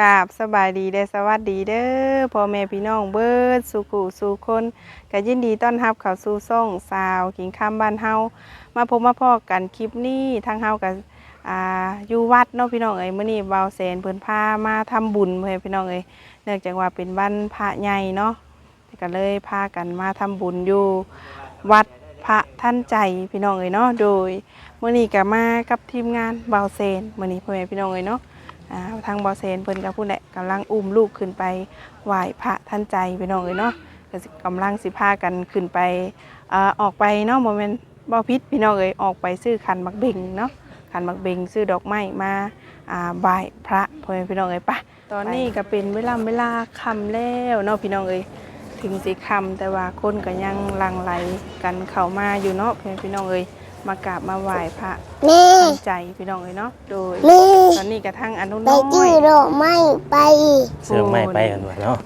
กราบสบายดีเด้สวัสดีเด้อพ่อแม่พี่น้องเบิดสุขุสู่คนก็ยินดีต้อนรับเข้าสู่ซ่องสาวกิงคำบ้านเฮามาพบมาพอกันคลิปนี้ทางเฮากับอ่าอยู่วัดเนาะพี่น้องเอ้ยมื้อนี้เบาแสนเพิ่นพามาทำบุญเพื่อนพี่น้องเอ้ยเนื่องจากว่าเป็นวันพระใหญ่เนาะก็เลยพากันมาทำบุญอยู่วัดพระท่านใจพี่น้องเอ้ยเนาะโดยมื้อนี้ก็มากับทีมงานเบาแสนมื้อนี้พ่อแม่พี่น้องเอ้ยเนาะ อ่าทางบอเซนเพิ่นกับผู้แหละกำลังอุ้มลูกขึ้นไปไหว้พระท่านใจไปน้องเอ้ยเนาะก็สิกำลังสิพากันขึ้นไปอ่าออกไปเนาะโมเมนบ่พิษพี่น้องเอ้ยออกไปซื้อขันมักเบงเนาะขันมักเบงซื้อดอกไม้มาอ่าไหว้พระพ่อแม่พี่น้องเอ้ยปะตอนนี้ก็เป็นเวลาเวลาค่ำแล้วเนาะพี่น้องเอ้ยถึงสิค่ำแต่ว่าคนก็ยังหลังไหลกันเข้ามาอยู่เนาะพ่อแม่พี่น้องเอ้ย มากราบมาไหว้พระแม่ท่านใจพี่น้องเอ้ยเนาะโดยแม่ตอนนี้กระทั่งอนุไปน้อจื้อยดอกไม้ไปเสื้อไม่ไปกันด้วยเนาะ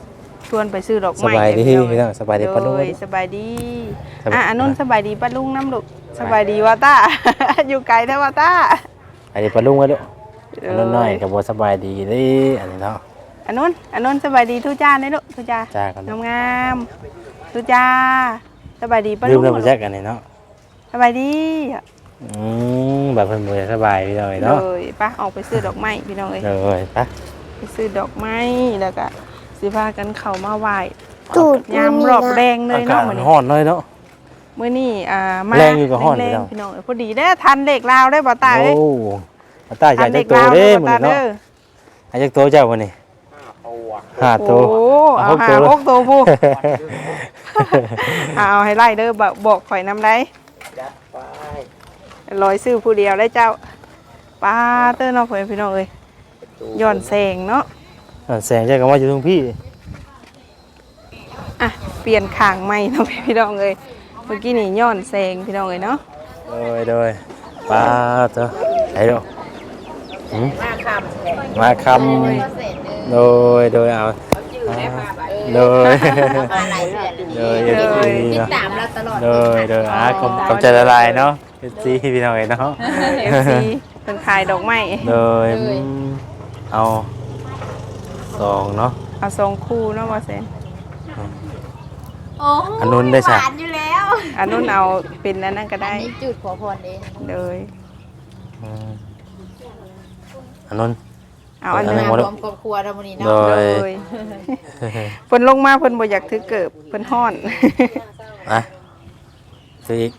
ชวนไปซื้อดอกสไม้บายดีเยวพี่น้องสบายดีปะลุงโดยสบายดีสบายอะอนุนสบายดีป้าลุงน้ำลูกสบายดีวาต้า อยู่ไกลแท้วาต้าอันนี้ปะลุงไว้ด้วยอันนั้นน้อยกับบัสบายดีเด้อันนี้เนาะ อนุนอนุนสบายดีทุจ้าเด้อลูกทุจ้าจ้ากันงามงามๆทุจ้าสบายดีป้าลืลุมงเรื่องประจักกันนี่เนาะ สบายดีอืมแบบเพิ่นบ่ได้สบายพี่น้องเลเนาะยป้าออกไปซื้อดอกไม้พี่น้องเอ้ยเลยปะไปซื้อดอกไม้แล้วก็สิพากันเข้ามาไหว้ตูดยามรอบแดงเลอายกาเนาะศมื้อนี้ร้อนเลยเนาะ มื้อนี้อ่ามาแรงอยู่กับฮ้อนแรพี่งน้องๆพี่น้องเอ้ยพอดีเด้อทันเด็กลาวได้อบ่ตาเอ้ยโอ้มาตาอยากจะโตลาวเด้ได้อมื้บ่อตานี้เนาะเด้ออยากจะโตเจ้าวันนี้ห้าโต โอ้เอาหกหาตัวหกตัวผู้ เอาให้ไล่เด้อบอกบอกข่อยนำได้ ลอยซื้อผู้เดียวได้เจ้าป้าเตอร์เนาะพ่อแม่พี่น้องเอ้ยย้อนแสงเนาะอ่าแสงใจก็ว่าอยู่ตรงพี่อะเปลี่ยนข้างใหม่เนาะพี่น้องเอ้ยเมื่อกี้นี่ย้อนแสงพี่น้องเอ้ยเนาะโดยโดยป้าเถอะไหนดูหืมมาคำโดยโดยเอาโดยโดยโดยเนาะตามเราตลอดโดยโดยอะกำกำใจละลายเนาะ ซีพี่น้องเอ๋ยเนาะ เอฟซีเป็นขายดอกไม้โดยอืมเอาสองเนาะเอาสองคู่เนาะว่าเซนโอ้อันนู้นได้หใช่วานอยู่แล้วอันนู้นเอาเป็นอันนั้นก็ได้นี่จุดขอพรเองเลยอืมอันนั้น เอาอันหนึงอันนั้นรวมครอบครัวเราวันนี้โดเนาะยเลยเพิ่นลงมาเพิ่นบ่อยากถือเกิบเพิ่นฮ้อนอะซื้ออีก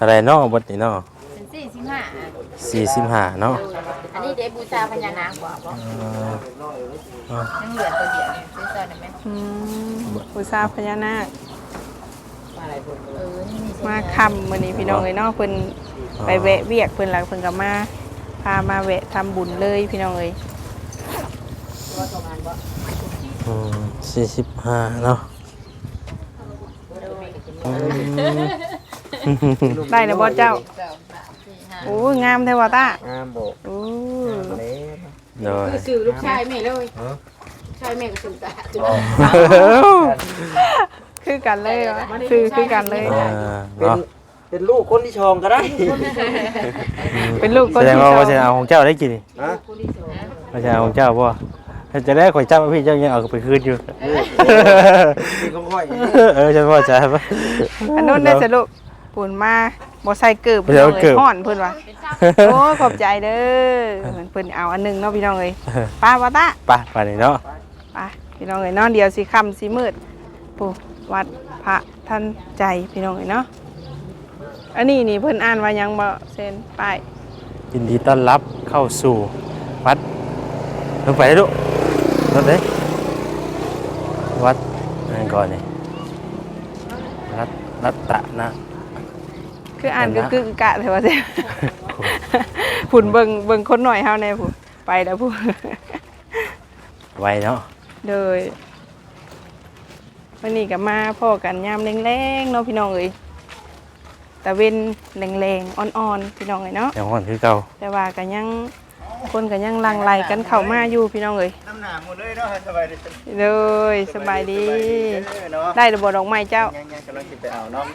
อะไรเนาะบทนี่เนาะเป็นสี่สิบห้าสี่สิบห้าเนาะอันนี้เดบูชาพญานาคกว่าบ่เออยังเหลือตัวเดียวเนี่ยซื้อซ่อนได้ไหมอืมอุตสาห์พญานาคเออนี่มีมาค่ำมื้อนี้พี่น้องเอ้ยเนาะเพิ่นไปแวะเวียกเพิ่นหลังเพิ่นก็มาพามาแวะทำบุญเลยพี่น้องเอ้ยสี่สิบห้าเนาะอืม ได้แล้วบ่เจ้าสี่ห้าโอ้ยงามแท้ว่าตางามโบกโอ้โดยสื่อลูกชายแม่เลยชายแม่ก็สื่อตาคือกันเลยวะคือคือกันเลย อ่าเป็นเนาะเป็นลูกคนที่ชองก็ได้เป็นลูกคนแสดงที่ว่าสอว่าจะเอาของเจ้าได้กี่นี่ฮะว่าจะเอาของเจ้าป่ะจะได้ข่อยเจ้าพี่เจ้ายังเอาไปคืนอยู่มีของข่อยเออฉันพอใจปะอันนู้นได้สรุป ปุ่นมาบ่ใส่เกิบบ่ใส่เกิบฮ้อนเพิ่นว่าโอ้ขอบใจเด้อเพิ่นเอาอันหนึงเนาะพี่น้องเอ้ยป้าว่าตาไปไปนี่เนาะไปพี่น้องเอ้ยเนาะเดี๋ยวสิค่ำสิมืดปู่วัดพระท่านใจพี่น้องเอ้ยเนาะอันนี้นี่เพิ่นอ่านว่าหยังบ่เซ็นป้ายยินดีต้อนรับเข้าสู่วัดลงไปได้ดูรถเลยวัดนั่นก่อนนี่รัตรัตตะนะ คืออ่านเห็กึนกนะกึกกะแต่ว่าเซ็นพุ่นเบิ่งเบิ่งคนหน่อยเฮาแน่พุ่นไปแล้วพุ่นไวเนาะโดยวันนี้ก็มาพ่อกันยามแรงๆเนาะพี่น้องเอ้ยแต่เว้นแรงๆอ่อนๆพี่น้องเอ้ยเนาะยังห่อนคือเก่าแต่ว่าก็ยังคนก็ยังหลังไหลกันเข้ามาอยู่พี่น้องเอ้ยน้ำหนาหมดเลยเนาะสบายดีเลยสบายดีเนาะได้ระบบดอกไม้เจ้ายังยังกำลังคิดไปเอาเนาะ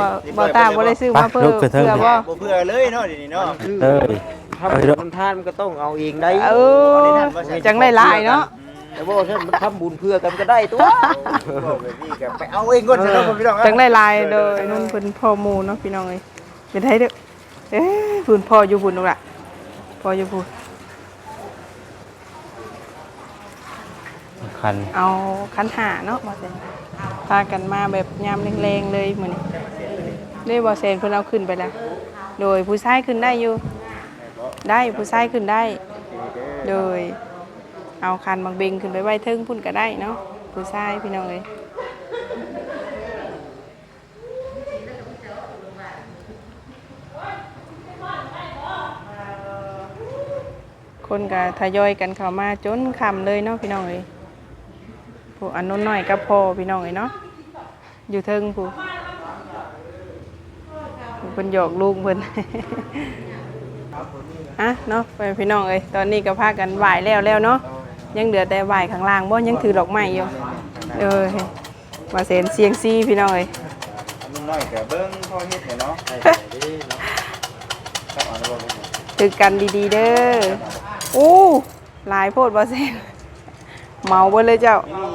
บ่บ่ตาบ่ได้ซื้อมาเพิ่มลุกขึ้นเทิงเพื่อบ่บ่เพื่อเลยเนาะเดี๋ยวนี้เนาะเอ้ยทำบุญทำทานมันก็ต้องเอาเองได้เออจังได้หลายเนาะแต่ว่าท่านมันทำบุญเพื่อกันก็ได้ตัวแบบนี้ก็ไปเอาเองก่อนจะต้องพี่น้องจังได้หลายโดยนุ่นเพิ่นพ่อหมู่เนาะพี่น้องเอ้ยเป็นไทเด้อเอ้ยพุ่นพ่ออยู่พุ่นนู่นล่ะพ่ออยู่พุ่นคันเอาคันหาเนาะบ่เซนพากันมาแบบยามแรงๆเลยมื้อนี้ เลยบ่เซนเพิ่นเอาขึ้นไปแล้ว โดยผู้ชายขึ้นได้อยู่ ได้ผู้ชายขึ้นได้ โดย เอาคันบางเบงขึ้นไปไว้เทิงพุ่นก็ได้เนาะผู้ชายพี่น้องเอ้ยคนก็ทยอยกันเข้ามาจนคำเลยเนาะพี่น้องเอ้ยผู้อันน้นน่อยก็พอพี่น้องเอ้ยเนาะอยู่เทิงผู้ พิ่นหยอกลูกเพิ่นอะเนาะไปพี่น้องเอ้ยตอนนี้ก็พากันไหวแล้วแล้วเนาะยังเหลือแต่ไหวข้างล่างบ่ยังถือดอกไม้อยู่เออมาเซนเสียงซีพี่น้องเอ้ยมันน้อยแต่เบิ้งพ่อเฮ็ดเนี่ยเนาะครับเอาแล้วบ่ถือกันดีๆเด้ออู้หลายโพดบ่เซนเมาเบ่เลยเจ้านี่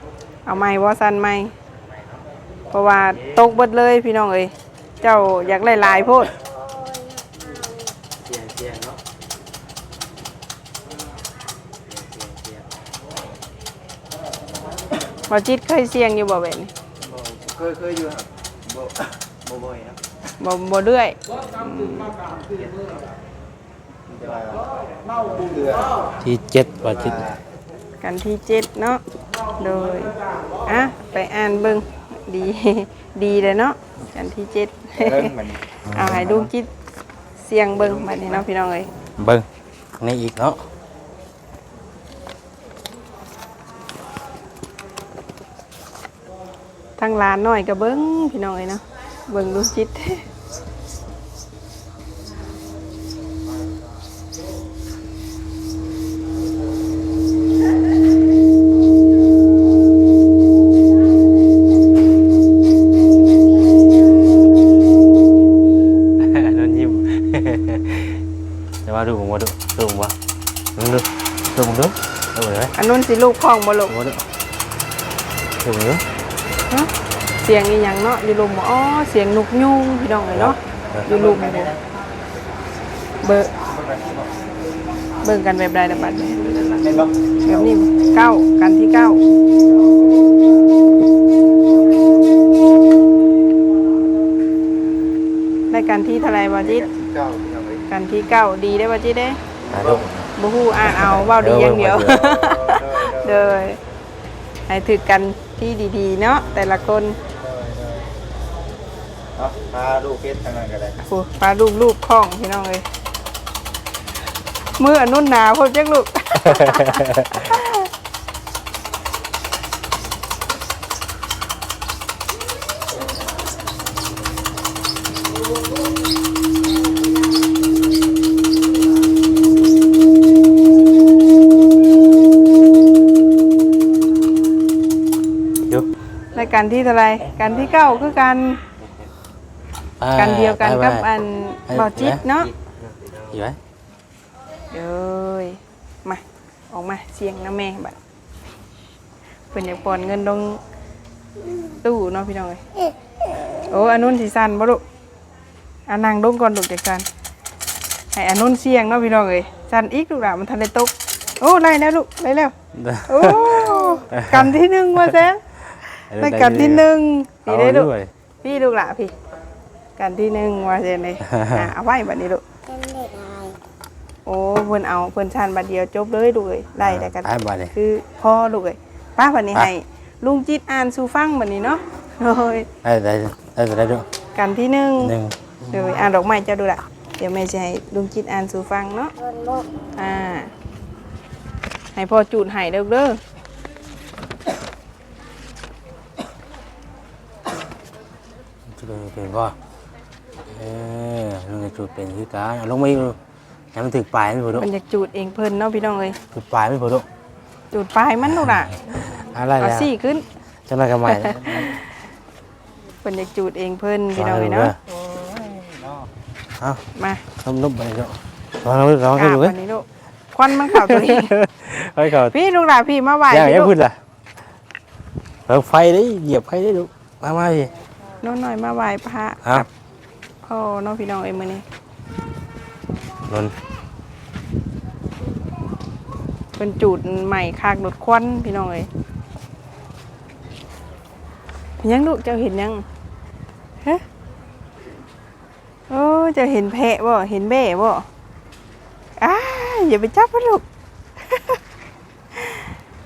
เอาตัวที่ว่ายังอยู่เด้บ่รอมันบ่เอาไม้บ่สั่นไม้เพราะว่าตกเบิดเลยพี่น้องเอ้ยเจ้าอยากหลายๆโพดเสียงเสียงเนาะบ่จิตเคยเสี่ยงอยู่บ่แบบนี้บ่เคยเคยอยู่ครับบ่บ่บ่อยนะบ่บ่เรื่อยแต่ว่าเมาเดือที่เจ็ดว่าจิตกันที่เจ็ดเนาะ โดยอะไปอ่านเบิ่งดีดีเลยเนาะกันที่เจ็ดเรื่องมันเอาให้ดูจิตเสียงเบิ่งบัดนี้เนาะพี่น้องเอ้ยเบิ่งนี่อีกเนาะทางร้านน้อยก็เบิ่งพี่น้องเอ้ยเนาะเบิ่งดูจิต นู้นสิลูกของบ่ลูกดูผมดูดูผมดูฮะเสียงอีหยังเนาะอยู่ลุมอ๋อเสียงนกยูงพี่น้องเอ้ยเนาะอยู่ลุมบ่เบิ่งเบิ่งกันแบบใดล่ะบัดนี้เห็นบ่แบบนี้เก้ากันที่เก้าได้กันที่เท่าไหรบอจิตเก้าพี่น้องเอ้ยกันที่เก้าดีได้บอจิตเด้อะดูบูฮู้อ่านเอาเว้าดีอย่างเดียว เดยให้ถือกันที่ดีๆ เนาะแต่ละคนเอาพาลูกเฮ็ดทางนั้นก็ได้โอ้ปลาลูกลูกคล้องพี่น้องเลยมืออันนุ่นหนาวพบจักลูก การที่เท่าไหรการที่เก้าคือการอ่าการเดียวกันไปกับไปอันบอจิตเนาะอยู่ไหมเอ้ยมาออกมาเสียงนะแม่บัดเพิ่นอยากปอนเงินลงตู้เนาะพี่น้องเอ้ยโอ้อันนู้นสิสั่นบ่ลูกอันนั่งลงก่อนลูกจักสั่นให้อันนู้นเสียงเนาะพี่น้องเอ้ยสั่นอีกลูกหลานมันทันได้ตกโอ้ไล่แล้วลูกไล่แล้วโอ้กันที่หนึ่งมาแซง ได้กันที่หนึ่งเอาพี่ได้ลูกด้วยพี่ลูกหละพี่ กันที่หนึ่งมาแซงเลยอะเอาไว้บัดนี้ลูกโอ้เพิ่นเอาเพิ่นชันบัดเดียวจบเลยลูกเอ้ยได้แต่กันไปบัดนี้คือพ่อลูกเอ้ยป้าบัดนี้ไปให้ลุงจิตอ่านสู่ฟังบัดนี้เนาะโดยได้ได้ได้ได้ดูกันที่หนึ่งหนึ่งโดยอ่านดอกไม้เจ้าดูละเดี๋ยวแม่จะให้ลุงจิตอ่านสู่ฟังเนาะอ่าให้พ่อจูดให้เด้อเด้อ จุดเป็นก็เออลงในจุดเป็นคือการเอาลงมาอีกดูให้มันถึงปลายไม่พอดูมันอยากจูดเองเพิ่นเนาะพี่น้องเอ้ยถึงปลายไม่พอดูจูดปลายมันลูกล่ะอะไรเอาแล้วสี่ขึ้นจังไรกันใหม่นะเพิ่นอยากจูดเองเพิ่นพี่น้องเอ้ยเนาะโอ้ยเนาะเอามานุ่มนุ่มไปเนาะลองลองกให้ราบดูเว้ยอันนี้ลูกควันมันเข้าตัวเองเฮ้ยเขาพี่ลูกหลานพี่มาไหว้ย่างพี่ยังลูพูกดล่ะเออไฟได้เหยียบไฟได้ดูมามาพี่ โน้นหน่อยมาไหว้พระเอากับพ่อน้องพี่น้องเอ้ยมื้อนี้นนเพิ่นจูดใหม่คากรถควันพี่น้องเอ้ยยังลูกเจ้าเห็นยังฮะโอ้เจ้าเห็นแพะบ่เห็นแบ่บ่อ้าอย่าไปจับมันลูก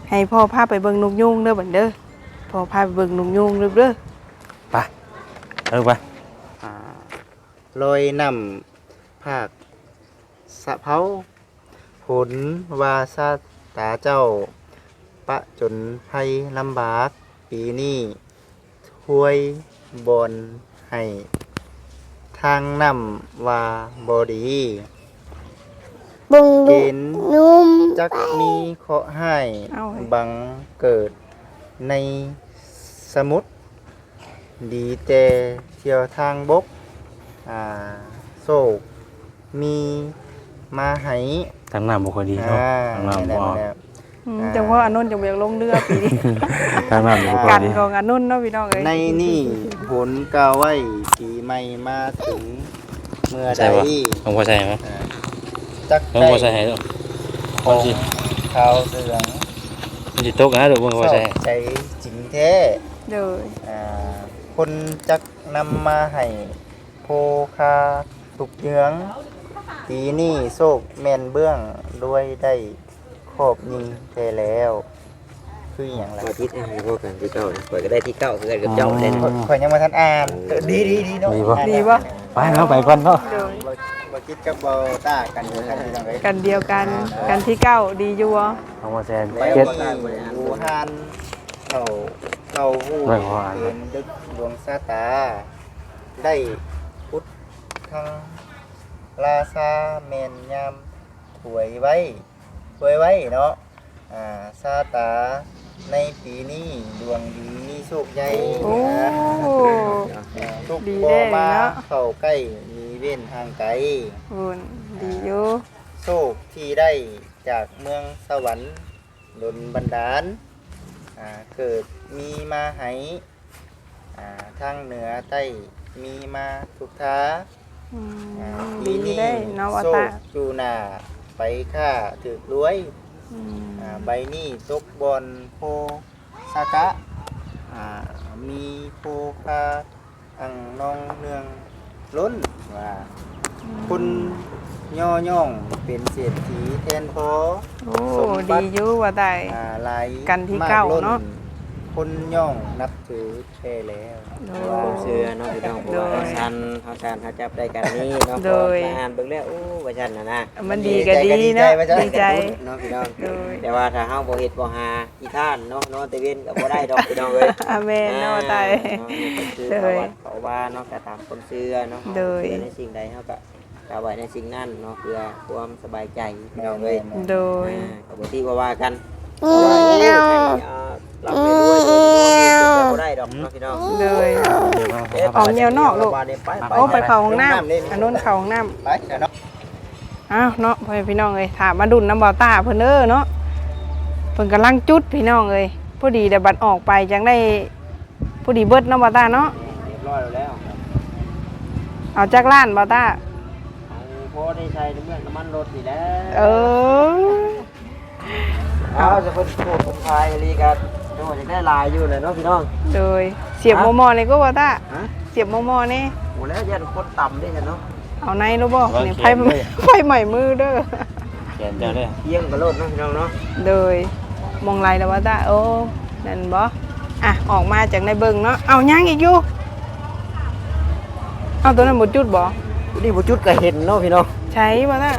ให้พ่อพาไปเบิ่งนกยุงเด้อบัดเด้อพ่อพาไปเบิ่งนกยุงเด้อเด้อไป เออไปอ่าลอยนำภาคสะเพาผลวาซาตาเจ้า ปะจนภัยลำบาก ปีนี้ถ้วยบอนให้ ทางนำว่าบอดีบึงเกดุณฑ์นุ่มจักมีเคราะห์ให้ เอาเว้ยบังเกิดในสมุทร ดีแต่เที่ยวทางบกอ่าโศกมีมาให้ทางน้ำบุคคลดีเนาะอ่าทางน้ำแน่บ่ๆแน่อืมอ่าจังว่าอานนท์จังเบียกลงเรือปีนี้ ทางน้ำบุคคลกันดีของอานนท์เนาะพี่น้องเอ้ยในนี่ผลกาไว้ปีใหม่มาถึงเมื่อใดใช่ปะต้องพอใช่ไหมจักต้องได้พอใช่ให้ดูขอมันงสิขาวเสืองมันสิตกนะดูมึงพอชอใช่บใจจริงแท้ เด้ออ่า คนจักนำมาให้โพคาตุกเยืองปีนี้โศกแม่นเบื้องด้วยได้ครอบยิงแท้แล้ว คืออย่างไร อาทิตย์ให้พวกกันที่เก้าเปิดก็ได้ที่เก้าคือกันกับเจ้าเล่นข่อยยังมาทันอ่านเออดีดีดีเนาะดีปะดีบ่ไปเนาะไปก่อนเนาะเด้อบ่บ่คิดกับบ่ต้ากันอยู่กันจังไดกันเดียวกันกันที่เก้าดีอยู่บ่ต้องพอแซนแล้วเจ็ดนี่อูฮานเขา เขาฮู้ไม่พออ่านเห็นดึกดวงชะตา ได้พุทธทั้งราชาแม่นยามถวยไว้ถวยไว้เนาะอ่าชาตาในปีนี้ดวงดีมีโชคใหญ่โอ้ นะอ่าทุกดีบ่เด้มาเนาะ เข้าใกล้มีเว้นทางไกล บุญดีอยู่โชคที่ได้จากเมืองสวรรค์ดลบันดาลอ่าเกิด มีมาให้อ่าทางเหนือใต้มีมาทุกท้าอืมอ่าดีปีนี้ได้เนาะว่าโชตาคจูหนาไปค่าถือรวยอืมอ่าใบนี้ตกบอลโพสากะอ่ามีโพคาอังนองเนืองล้นว่าคุณย่อย่องเป็นเศรษฐีแทนพอ โอ้ดีอยู่ว่าได้ อ่าหลายกันที่มเก้าล้เนาะ คนย่องนับถือแท้แล้วโดความเชื่อเนาะพี่น้องเพราะว่าโดยชันเขาชันเขาจับได้กันนี่เนาะโดย พอมาอ่านเบิ่งแล้วโอ้ว่าชันนะนะมันดีก็ดีเนาะดีใจ เนาะพี่น้องโดย แต่ว่าถ้าเฮาบ่เฮ็ดบ่หาที่ท่านเนาะนอนแต่เว้นก็บ่ได้ดอกพี่น้องเอ้ย อาเมนเนาะว่าได้เนาะคือเขาวัดเขาว่าเนาะก็ตามความเชื่อเนาะโดยเชื่อในสิ่งใดเฮาก็กาไว้ในสิ่งนั้นเนาะเพื่อความสบายใจพี่น้องเอ้ยโดย อ่าก็บ่ที่ว่าว่ากันเงี้ยวเราไม่รู้ว่าจะบ่ได้ดอกเนาะพี่น้องโดยออกแนวนอกลูกโอ้ไปเข้าห้องน้ำอันนู้นเข้าห้องน้ำไปเดี๋ยวเนาะอ้าวเนาะพ่อแม่พี่น้องเอ้ยถามมาดุนน้ำบ่อตาเพิ่นเด้อเนาะเพิ่นกำลังจุดพี่น้องเอ้ยพอดีแต่บัดออกไปจังได้พอดีเบิดน้ำบ่อตาเนาะเรียบร้อยแล้วเอาจากล้านบ่อตาเอาพอได้ใช้น้ำมันน้ำมันรถนี่แหละเออเอาจะเพิ่นโคตรคนไทยลีกัน จังหวะจะได้ลายอยู่เลยเนาะพี่น้อง โดยเสียบมอมอนี่ก็บ่อตาฮะ เสียบมอมอนี่หมดแล้วยันคนต่ำได้เนาะเอาในรู้บ่นี่ไฟไฟใหม่มือเด้อเขียนเจ้าด้วยเยี่ยงกระโดดเนาะพี่น้องเนาะโดยมองไรแล้วบ่อตาโอ้นั่นบ่อะออกมาจากในเบิ่งเนาะเอายังอีกอยู่เอาตัวนั้นบ่จุดบ่นี่บ่จุดก็เห็นเนาะพี่น้องใช้บ่อตา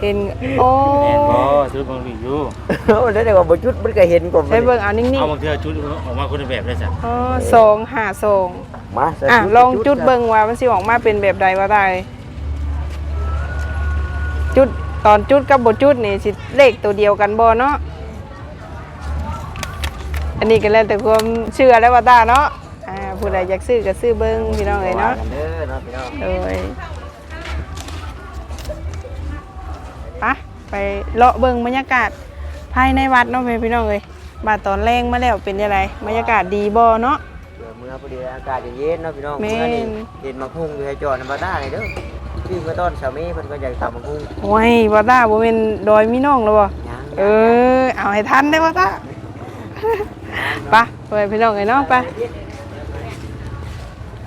เห็นโอ้แม่นบ่ชุดบางทีอยู่โอ้แล้วแต่ว่าบ่จุดมันก็เห็นกว่าใช้เบิ่งเอานิ่งเอาบางทีชุดออกมาคนละแบบได้จ้ะๆอ๋อสองหาสองมาใส่อะชุลองจุดเบิ่งว่ามันสิออกมาเป็นแบบใดว่าได้จุดตอนจุดกับบจุดนี่สิเลขตัวเดียวกันบ่เนาะอันนี้ก็แล้วแต่ความเชื่อแล้วว่าตาเนาะอ่าผู้ใดอยากซื้อก็ซื้อเบิ่งพี่น้องเอ้ยเนาะกันเด้อเนาะพี่น้อง โดย เลาะเบิ่งบรรยากาศภายในวัดเนาะแม่พี่น้องเอ้ยมาตอนแรงมาแล้วเป็นยังไงบรรยากาศดีบ่เนาะเดี๋ยวมื้อพอดีอากาศเย็นๆเนาะพี่น้องแม่นเมื่อนี้เห็นมักหุ่งอยู่ให้จอดนำบ่ได้เลยเด้อพี่เมื่อตอนเช้านี้เพิ่นก็อยากทำมักหุ่งโอ้ยบ่ตาบ่เป็นดอยมีน้องแล้วบ่ยังเออเอาให้ทันได้บ่ตาไปไปพี่น้องเอ้ยเนาะไป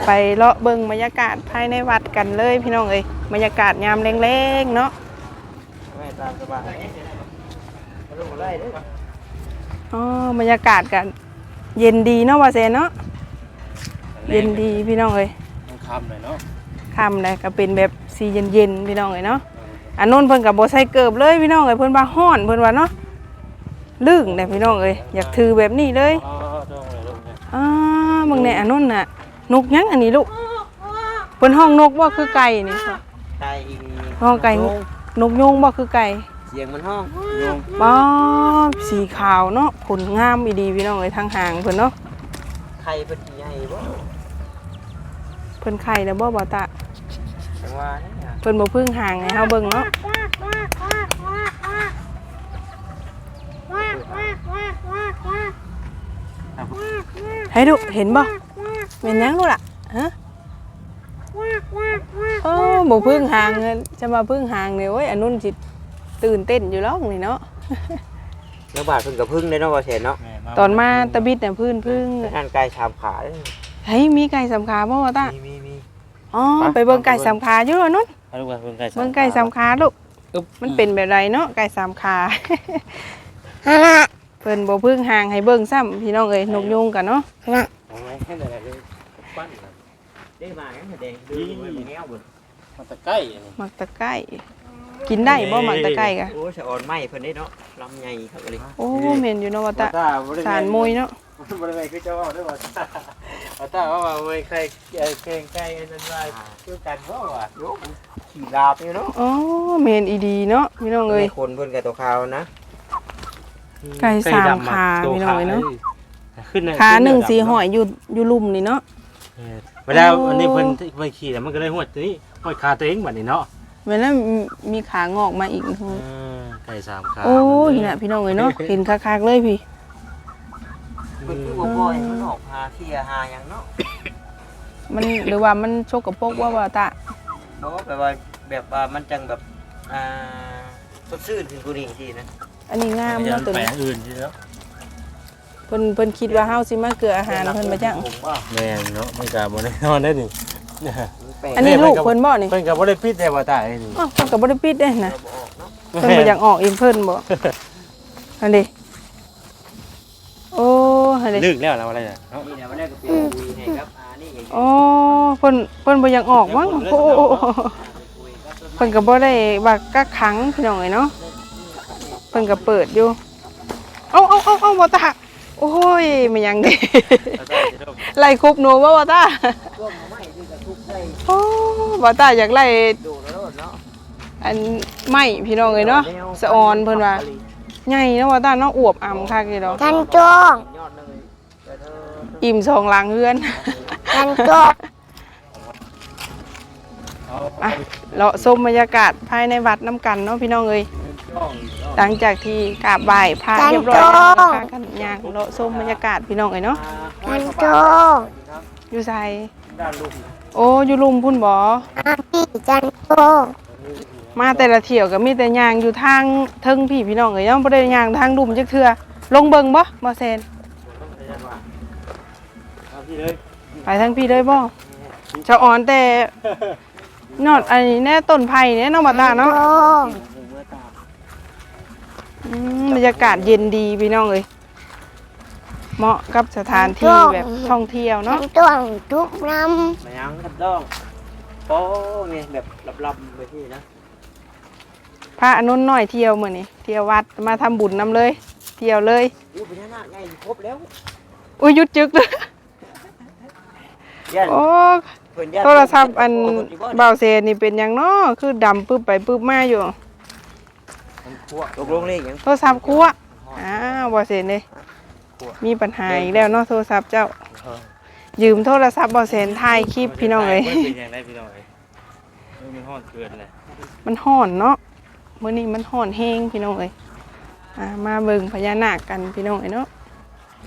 ไปเลาะเบิ่งบรรยากาศภายในวัดกันเลยพี่น้องเอ้ยบรรยากาศยามแรงๆเนาะไม่ ตามสบายมาลงมาไล่เด้ออ๋อบรรยากาศกันเย็นดีเนาะว่าเซนเนาะเย็นดีพี่น้องเอ้ยต้องคำหน่อยเนาะค่ำเลยก็เป็นแบบสีเย็นๆพี่น้องเอ้ยเนาะอันนู้นเพิ่นกับโบใส่เกิบเลยพี่น้องเอ้ยเพิ่นว่าฮ้อนเพิ่นว่าเนาะลึกเนี่ยพี่น้องเอ้ยอยากถือแบบนี้เลยอ๋อตรงเลยลูกเนี่ยอ่ามึงเนี่ยอันนู้นน่ะนกยังอันนี้ลูกเพิ่นห้องนกว่าคือไก่นี่ค่ะไก่อีกห้องไก่ นกยูงบ่คือไก่เสียงมันห้องบ้าสีขาวเนาะขนงามอีดีพี่น้องเอ้ยทางหางเพิ่นเนาะไข่เพิ่นสิใหญ่บ่เพิ่นไข่แล้วบ่บ่ตาจังว่าเนี่ยเพิ่นบ่พึ่งหางให้เฮาเบิ่งเนาะให้ดูเห็นบ่เป็นหยังลูกล่ะฮะ โอ้บ่พึ่งหางเงินจะมาพึ่งหางเนี่ยโอ้ยอันนู้นสิตื่นเต้นอยู่แล้วนี่เนาะแล้วบาดเพิ่นก็พึ่งได้เนาะว่าแซ่นเนาะแม่ตอนมาตะบิดเนี่ยพื้นพึ่งนั่นไก่ชามขาเด้อเฮ้ยมีไก่สำคาบ่ว่าตามีมีมีอ๋อไปเบิ่งไก่สำคาอยู่แล้วนู้นเอาลูกมาเบิ่งไก่เบิ่งไก่สำคาลูกอึ๊บมันเป็นแบบไรเนาะไก่สามขาฮะนะเพิ่นบ่พึ่งห่างให้เบิ่งซ้ำพี่น้องเอ้ยนกยุงกันเนาะนะเอา ไว้ให้ได้เลยปั้นนะได้มาแดงดูไว้บ่แนวเบิ่งมันตะไคร้อันนี้หมักตะไคร้กินได้บ่หมักตะไคร้กะโอ้สะออนไม้เพิ่นได้เนาะลำใหญ่ครับเลยโอ้แม่นอยู่เนาะว่าตะบ่บ่ได้สารมุยเนาะบ่ได้คือเจ้าเอาด้วยว่าว่าตาว่าว่าไม่ใครเอ่อเก่งไก่อันนั้นว่าคือกันบ่ว่าโยกขี่ลาบอยู่เนาะอ๋อแม่นอีดีเนาะพี่น้องเอ้ยคนเพิ่นกับตัวขาวนะไก่สามขาพี่น้องเอ้ยเนาะขึ้นขาหนึ่งสีหอยอยู่อยู่ลุ่มนี่เนาะ เวลาอันนี้เพิ่นเพิ่นขี่แล้วมันก็เลยหวดตัวนี้หวดขาตัวเองบัดนี้เนาะเวลามีขางอกมาอีกเออไก่สามขาโอ้ยน่ะพี่น้องเอ้ยเนาะเห็นคักๆเลยพี่เพิ่นคือบ่ปล่อยมันออกหาเที่ยหาหยังเนาะมันหรือว่ามันชกกับปรกว่าว่าตะบ่แปลว่าแบบว่ามันจังแบบอ่าสดชื่นขึ้นกูนี่ทีนะอันนี้งามยัเนาะนตัวแปลนี้งอื่นทีแล้ว เพิ่นเพิ่นคิดว่าเฮาสิมาเกลืออาหารเพิ่นมาจังแม่นเนาะมันก็บ่ได้นอนได้นี่อันนี้ลูกเพิ่นบ่นี่เพิ่นก็บ่ได้ปิดแต่ว่าตายนี่อ้าวเพิ่นก็บ่ได้ปิดเด้นะบ่ออกเนาะเพิ่นบ่อยากออกเองเพิ่นบ่อันนี้โอ้อันนี้ลึกแล้วแล้วอะไรน่ะเนาะนี่แหละมันได้ก็เป็นคุยให้ครับอ่านี่อย่างโอ้เพิ่นเพิ่นบ่อยากออกมั้งโอ้เพิ่นก็บ่ได้ว่ากักขังพี่น้องเอ้ยเนาะเพิ่นก็เปิดอยู่เอ้าเอ้าเอ้าเอ้าบ่ตา โอ้ยมันยังดิไล่คุบหนูบ่บ่ตาร่วมไม้ด้วยกับทุกได้โอ้บ่ตาอยากไล่ดูแล้วเนาะอันไม้พี่น้องเอ้ยเนาะสะออนเพิ่นว่าใหญ่เนาะว่าตาเนาะอวบอ่ำคักอยู่ดอกกันจ้องยอดเลยแต่เธออิ่มสองหลังเฮือนกันจ้องอะเลาะชมบรรยากาศภายในวัดน้ำกันเนาะพี่น้องเอ้ย หลังจากที่กราบไหว้พระเรียบร้อยแล้วก็พากันย่างเลาะชมบรรยากาศพี่น้องเอ้ยเนาะกันจ้องอยู่ไสโอ้อยู่ลุมพุ่นบ่อาพี่กันจ้องมาแต่ละเที่ยวก็มีแต่ย่างอยู่ทางเทิงพี่พี่น้องเอ้ยเนาะบ่ได้ย่างทางลุมจักเทื่อลงเบิ่งบ่บ่แซนเอาพี่เลยไปทางพี่เลยบ่จะอ่อนแต่นอดอันนี้แน่ต้นไผ่เนี่ยเนาะบ่ตาเนาะจ้องอืม บรรยากาศเย็นดีพี่น้องเอ้ยเหมาะกับสถานที่แบบท่องเที่ยวกัเนาะนจ้องทุกน้มายังครับน้องโป้นี่แบบลับๆไปที่นะพระอนุนน้อยเที่ยวมื้อนี้เที่ยววัดมาทำบุญนํเลย เที่ยวเลยอู้พญานาคไงครบแล้วอุ้ยหยุดจึกเลยย่านโอ้เพิ่นย่านโทรศัพท์อันเบาเซนนี่เป็นหยังเนาะคือดำปึ๊บไปปึ๊บมาอยู่ ตกลงเลขหยังโทรศัพท์คั่วอ้าวเบาเซนเลย มีปัญหาอีกแล้วเนาะโทรศัพท์เจ้า ยืมโทรศัพท์บ่แสนถ่ายคลิปพี่น้องเอ้ยเป็นยังไงพี่น้องเอ้ยเออมันฮ้อนเกินเลยมันห่อนเนาะมื้อนี้มันห่อนแห้งพี่น้องเอ้ยอ่ามาเบิ่งพญานาคกันพี่น้องเอ้ยเนาะ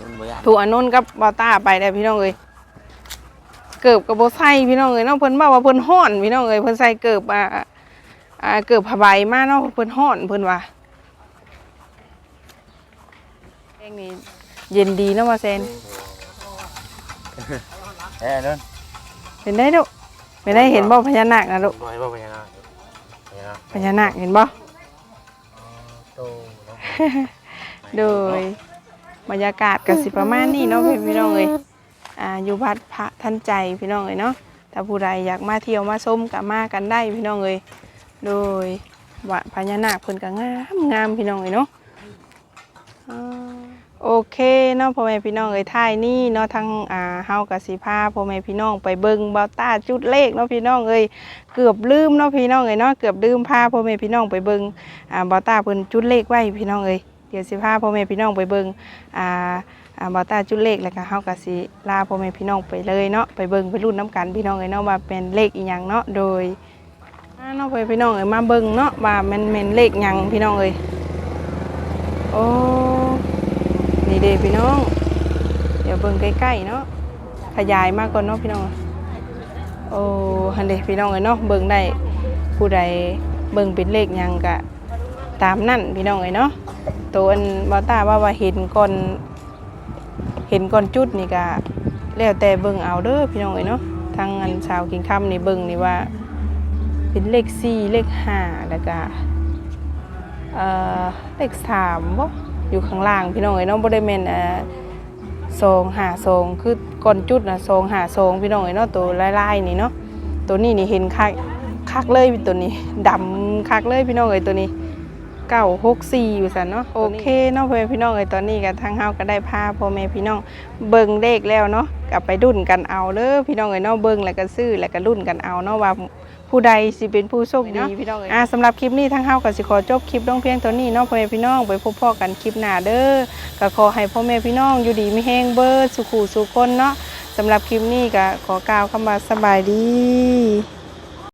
มันบ่ยากถูกอนนท์กับบอต้าไปได้พี่น้องเอ้ยเกิบกับโบใส่พี่น้องเอ้ยเนาะเพิ่นว่าว่าเพิ่นห่อนพี่น้องเอ้ยเพิ่นใส่เกิบอ่า อ่าเกิบผ้าใบมาเนาะเพิ่นห่อนเพิ่นว่าเพลงนี้เย็นดีเนาะว่าเซนเอ้ยนั่นเห็นได้ดุไม่ได้เห็นบ่พญานาคนะดุบ่ให้บ่เป็นยังไงเป็นยังไงพญานาคเห็นบ่โตเนาะโดยบรรยากาศก็สิประมาณนี้เนาะพี่น้องเอ้ยอ่าอยู่วัดพระท่านใจพี่น้องเอ้ยเนาะถ้าผู้ใดอยากมาเที่ยวมาชมก็มากันได้พี่น้องเอ้ย โดยว่าพญานาคเพิ่นก็งามงามพี่น้องเอ้ยเนาะโอเคเนาะพ่อแม่พี่น้องเอ้ยท้ายนี้เนาะทั้งอ่าเฮากับสิพาพ่อแม่พี่น้องไปเบิ่งเบาต้าจุดเลขเนาะพี่น้องเอ้ยเกือบลืมเนาะพี่น้องเอ้ยเนาะเกือบลืมพาพ่อแม่พี่น้องไปเบิ่งอ่าเบาต้าเพิ่นจุดเลขไว้พี่น้องเอ้ยเดี๋ยวสิพาพ่อแม่พี่น้องไปเบิ่งอ่าอ่าบอต้าจุดเลขแล้วก็เฮาก็สิลาพ่อแม่พี่น้องไปเลยเนาะไปเบิ่งไปรุ่นน้ำกันพี่น้องเอ้ยเนาะว่าเป็นเลขอีหยังเนาะโดย เนาะพ่อแม่พี่น้องเอ้ยมาเบิ่งเนาะว่ามันเป็นเลขหยังพี่น้องเอ้ยโอ้นี่เด้พี่น้อง เดี๋ยวเบิ่งใกล้ๆเนาะขยายมากก่อนเนาะพี่น้องโอ้หันเด้พี่น้องเอ้ยเนาะเบิ่งได้ผู้ใดเบิ่งเป็นเลขหยังก็ตามนั่นพี่น้องเอ้ยเนาะตัวอันบอตาว่าว่าเห็นก่อนเห็นก่อนจุดนี่ก็แล้วแต่เบิ่งเอาเด้อพี่น้องเอ้ยเนาะทางอันชาวกิงคำนี่เบิ่งนี่ว่า เป็นเลขสี่เลขห้าแล้วก็เอ่อเลขสามบ่อยู่ข้างล่างพี่น้องเอ้ยเนาะบ่ได้แม่นเอ่อสองห้าสองคือก่อนจุดน่ะสองห้าสองพี่น้องเอ้ยเนาะตัวลายๆนี่เนาะตัวนี้นี่เห็นคักคักเลยตัวนี้ดำคักเลยพี่น้องเอ้ยตัวนี้เก้าหกสี่อยู่สันเนาะโอเคเนาะพ่อแม่พี่น้องเอ้ยตอนนี้กับทางเฮาก็ได้พาพ่อแม่พี่น้องเบิ่งเลขแล้วเนาะกลับไปดุนกันเอาเด้อพี่น้องเอ้ยเนาะเบิ่งแล้วก็ซื้อแล้วก็รุ่นกันเอาเนาะว่า ผู้ใดสิเป็นผู้โชคดีพี่น้องเอ้ยอ่าสำหรับคลิปนี้ทางเฮาก็สิขอจบคลิปลงเพียงเท่านี้เนาะพ่อแม่พี่น้องไปพบพ่อกันคลิปหน้าเด้อก็ขอให้พ่อแม่พี่น้องอยู่ดีมีแฮงเบิดสุขุสุขคนเนาะสำหรับคลิปนี้ก็ขอกล่าวคำว่าสบายดี